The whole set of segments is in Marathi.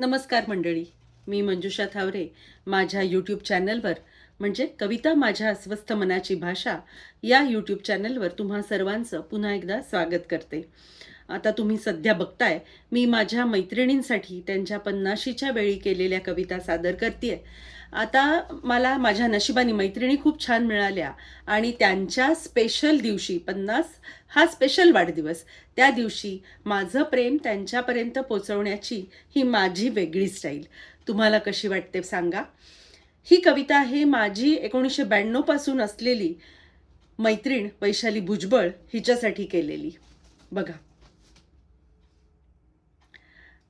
नमस्कार मंडळी. मी मंजुषा थावरे. माझ्या यूट्यूब चॅनलवर म्हणजे कविता माझ्या अस्वस्थ मनाची भाषा या यूट्यूब चॅनलवर तुम्हा सर्वांचं पुन्हा एकदा स्वागत करते. आता तुम्ही सध्या बघताय मी माझ्या मैत्रिणींसाठी त्यांच्या पन्नाशीच्या वेळी केलेल्या कविता सादर करते आता मला माझ्या नशिबाने मैत्रिणी खूप छान मिळाल्या आणि त्यांच्या स्पेशल दिवशी पन्नास हा स्पेशल वाढदिवस त्या दिवशी माझं प्रेम त्यांच्यापर्यंत पोचवण्याची ही माझी वेगळी स्टाईल तुम्हाला कशी वाटते सांगा. ही कविता आहे माझी एकोणीसशे ब्याण्णवपासून असलेली मैत्रीण वैशाली भुजबळ हिच्यासाठी केलेली. बघा.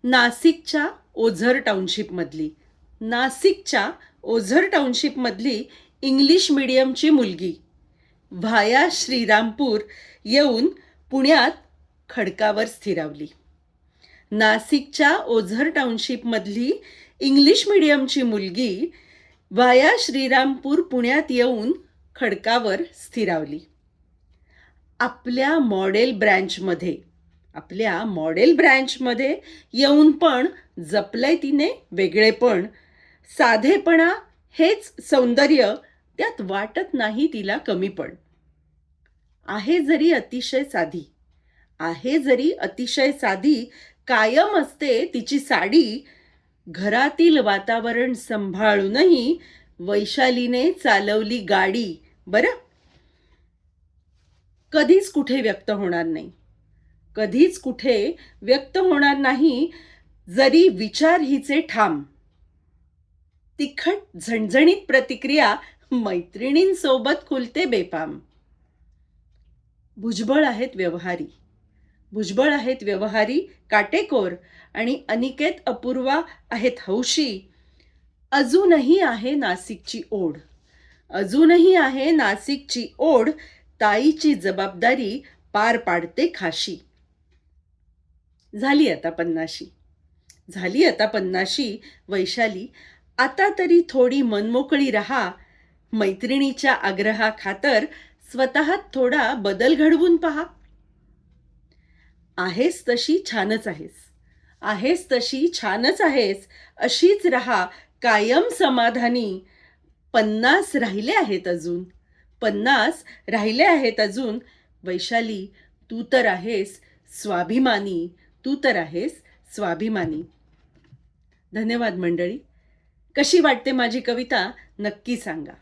नाशिकच्या ओझर टाउनशिपमधली. नाशिकच्या ओझर टाउनशिपमधली इंग्लिश मिडियमची मुलगी. व्हाया श्रीरामपूर येऊन पुण्यात खडकावर स्थिरावली. नाशिकच्या ओझर टाउनशिपमधली इंग्लिश मिडियमची मुलगी व्हाया श्रीरामपूर पुण्यात येऊन खडकावर स्थिरावली. आपल्या मॉडेल ब्रँचमध्ये आपल्या मॉडेल ब्रँचमध्ये येऊन पण जपलंय तिने वेगळेपण. साधेपणा हेच सौंदर्य त्यात वाटत नाही तिला कमीपण. आहे जरी अतिशय साधी आहे जरी अतिशय साधी कायम असते तिची साडी. घरातील वातावरण सांभाळूनही वैशालीने चालवली गाडी बरं? कधीच कुठे व्यक्त होणार नाही. कधीच कुठे व्यक्त होणार नाही जरी विचार हिचे ठाम. तिखट झणझणीत प्रतिक्रिया मैत्रिणींसोबत खुलते बेपाम. भुजबळ आहेत व्यवहारी. भुजबळ आहेत व्यवहारी काटेकोर आणि अनिकेत अपूर्वा आहेत हौशी. अजूनही आहे नाशिकची ओढ. अजूनही आहे नाशिकची ओढ ताईची जबाबदारी पार पाडते खाशी. झाली आता पन्नाशी. झाली आता पन्नाशी वैशाली. आता तरी थोडी मनमोकळी रहा. मैत्रिणीच्या आग्रहाखातर स्वतः स्वतःत थोडा बदल घडवून पहा. आहेस तशी छानच आहेस. आहेस तशी छानच आहेस. अशीच रहा. कायम समाधानी. पन्नास राहिले आहेत अजून. पन्नास राहिले आहेत अजून. वैशाली तू तर आहेस स्वाभिमानी. तू तर आहेस स्वाभिमानी. धन्यवाद मंडळी. कशी वाटते माझी कविता नक्की सांगा.